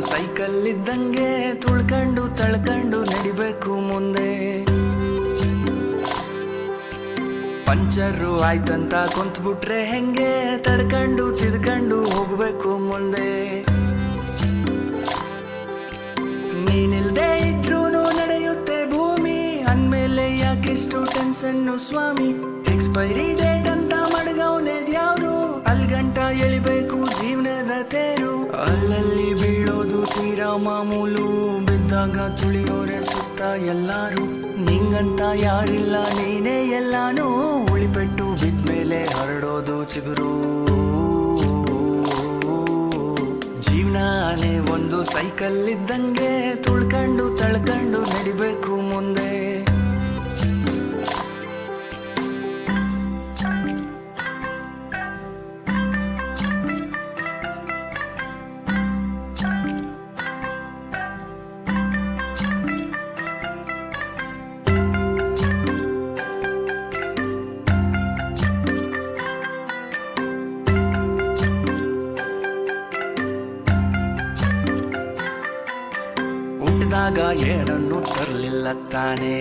Cycle ಇದ್ದಂಗೆ ತುಳ್ಕೊಂಡು ತಳ್ಕೊಂಡು ನಡಿಬೇಕು ಮುಂದೆ. ಪಂಚರು ಆಯ್ತಂತ ಕುಂತ್ಬಿಟ್ರೆ ಹೆಂಗೆ ತಡ್ಕೊಂಡು ತಿದ್ಕಂಡು ಹೋಗ್ಬೇಕು ಮುಂದೆ. ನೀನಿಲ್ದೇ ಇದ್ರೂ ನಡೆಯುತ್ತೆ ಭೂಮಿ, ಅಂದ್ಮೇಲೆ ಯಾಕೆಷ್ಟು ಟೆನ್ಷನ್ನು ಸ್ವಾಮಿ? ಎಕ್ಸ್ಪೈರಿ ಡೇಟ್ ಅಂತ ದ್ಯಾವ್ರು ಅಲ್ಗಂಟ ಎಳಿಬೇಕು ಜೀವನದ ತೇ ಮಾಮೂಲು, ಬಿದ್ದಾಗ ತುಳಿಯೋರೆ ಸುತ್ತ ಎಲ್ಲಾರು. ನಿಂಗಂತ ಯಾರಿಲ್ಲ, ನೀನೇ ಎಲ್ಲಾನು ಉಳಿಪೆಟ್ಟು ಬಿದ್ಮೇಲೆ ಹರಡೋದು ಚಿಗುರು. ಜೀವನಾನೇ ಒಂದು ಸೈಕಲ್ ಇದ್ದಂಗೆ ತುಳ್ಕಂಡು, ತಳ್ಕಂಡು ನಡಿಬೇಕು ಮುಂದೆ. ಹುಟ್ಟಿದಾಗ ಏನನ್ನು ತರಲಿಲ್ಲ ತಾನೇ.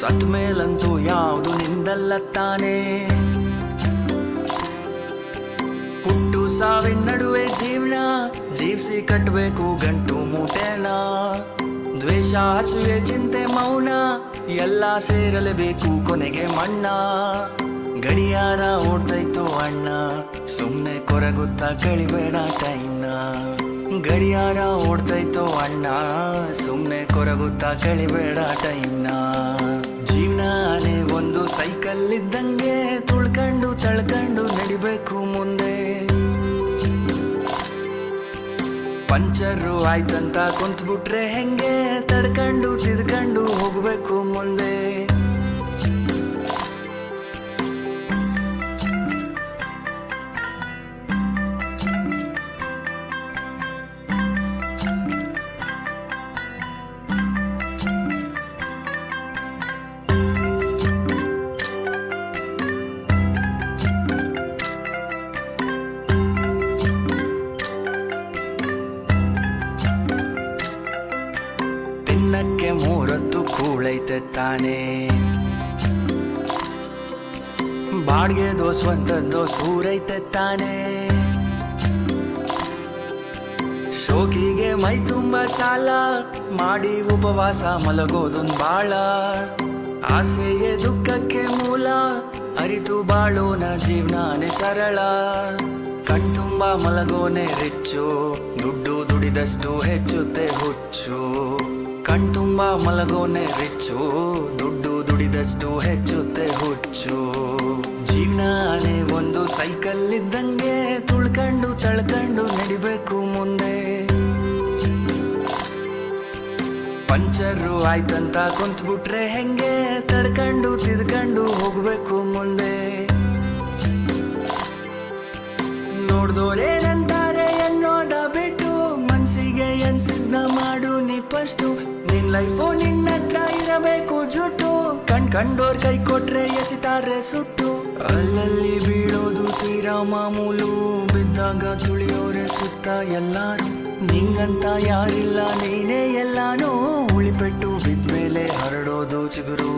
ಸತ್ ಮೇಲಂತೂ ಯಾವುದು ನಿಂದಲ್ಲ ತಾನೇ. ಹುಟ್ಟು ಸಾವಿನ ನಡುವೆ ಜೀವನ, ಜೀವಿಸಿ ಕಟ್ಟಬೇಕು ಗಂಟು ಮೂಟೆನ. ದ್ವೇಷ ಹಸುವೆ ಚಿಂತೆ, ಮೌನ, ಎಲ್ಲ ಸೇರಲೇಬೇಕು ಕೊನೆಗೆ ಮಣ್ಣ. ಗಡಿಯಾರ ಓಡ್ತೈತೋ ಅಣ್ಣ ಸುಮ್ಮನೆ ಕೊರಗುತ್ತಾ ಕಳಿಬೇಡ ಟೈಮ್ನ ಗಡಿಯಾರ ಓಡ್ತೈತೋ ಅಣ್ಣ. ಸುಮ್ಮನೆ ಕೊರಗುತ್ತಾ ಕಳಿಬೇಡ ಟೈಮ್ನ. ಜೀವನಾನೇ ಒಂದು ಸೈಕಲ್ ಇದ್ದಂಗೆ ತುಳ್ಕೊಂಡು ತಳ್ಕೊಂಡು ನಡಿಬೇಕು ಮುಂದೆ. ಪಂಚರು ಆಯ್ತಂತ ಕುಂತ್ಬಿಟ್ರೆ ಹೆಂಗೆ ತಡ್ಕೊಂಡು ತಿದ್ಕೊಂಡು ಹೋಗ್ಬೇಕು ಮುಂದೆ. ತಿನ್ನಕ್ಕೆ ಮೂರತ್ತು ಕೂಳೈತೆ ತಾನೇ. ಬಾಡ್ಗೆ ಒಂದೊಂದು ಸೂರೈತೆ ತಾನೇ. ಶೋಕಿಗೆ ಮೈ ತುಂಬ ಸಾಲ, ಮಾಡಿ ಉಪವಾಸ ಮಲಗೋದೊಂದು ಬಾಳ. ಆಸೆಯೇ ದುಃಖಕ್ಕೆ ಮೂಲ, ಅರಿತು ಬಾಳೋನ ಜೀವನಾನೇ ಸರಳ. ಕಣ್ತುಂಬ ಮಲಗೋನೆ ರಿಚ್ಚು, ದುಡ್ಡು ದುಡಿದಷ್ಟು ಹೆಚ್ಚುತ್ತೆ ಹುಚ್ಚು. ಕಣ್ತುಂಬ ಮಲಗೋನೆ ರಿಚ್ಚು. ದುಡ್ಡು ದುಡಿದಷ್ಟು ಹೆಚ್ಚುತ್ತೆ ಹುಚ್ಚು. ಜೀವನಾನೇ ಒಂದು ಸೈಕಲ್ ಇದ್ದಂಗೆ ತುಳ್ಕಂಡು ತಳ್ಕಂಡು ನಡಿಬೇಕು ಮುಂದೆ. ಪಂಚರು ಆಯ್ತಂತ ಕುಂತ್ಬಿಟ್ರೆ ಹೆಂಗೆ? ತಡ್ಕಂಡು ತಿದ್ಕಂಡು ಹೋಗ್ಬೇಕು ಮುಂದೆ. ನೋಡ್ದೋರೇನಂತಾರೆ ಅನ್ನೋದ ಬಿಟ್ಟು, ಮನ್ಸಿಗೆ ಎನ್ಸಿದ್ನ ಮಾಡು ನೀ ಫಸ್ಟು ನಿನ್ ಲೈಫು ನಿನ್ನ ಹತ್ರ ಇರಬೇಕು ಜುಟ್ಟು. ಕಣ್ ಕಂಡೋರ್ ಕೈ ಕೊಟ್ರೆ ಎಸಿತಾರೆ ಸುಟ್ಟು. ಅಲ್ಲಲ್ಲಿ ಬೀಳೋದು ತೀರಾ ಮಾಮೂಲು. ಬಿದ್ದಾಗ ತುಳಿಯೋರೆ ಸುತ್ತ ಎಲ್ಲಾರು ನಿಂಗಂತ ಯಾರಿಲ್ಲ, ನೀನೇ ಎಲ್ಲಾನು. ಉಳಿಪೆಟ್ಟು ಬಿದ್ಮೇಲೆ ಹರಡೋದು ಚಿಗುರು.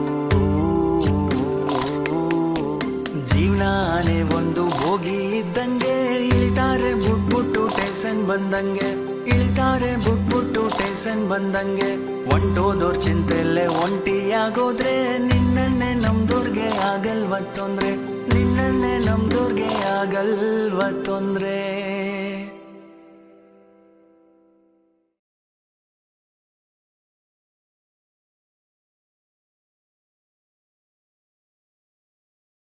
ಜೀವನಾನೇ ಒಂದು ಹೋಗಿ ಇದ್ದಂಗೆ. ಇಳಿತಾರೆ ಬುಟ್ಬುಟ್ಟು ಟೇಸನ್ ಬಂದಂಗೆ. ಇಳಿತಾರೆ ಬುಟ್ಬುಟ್ಟು ಟೇಸನ್ ಬಂದಂಗೆ. ಒಂಟೋದೋರ್ ಚಿಂತೆಲ್ಲೇ ಒಂಟಿಯಾಗೋದ್ರೆ ನಿನ್ನನ್ನೇ ನಮ್ದೋರ್ಗೆ ಆಗಲ್ವ ತೊಂದ್ರೆ? ನಿನ್ನನ್ನೇ ನಮ್ದೋರ್ಗೆ ಆಗಲ್ವ ತೊಂದ್ರೆ?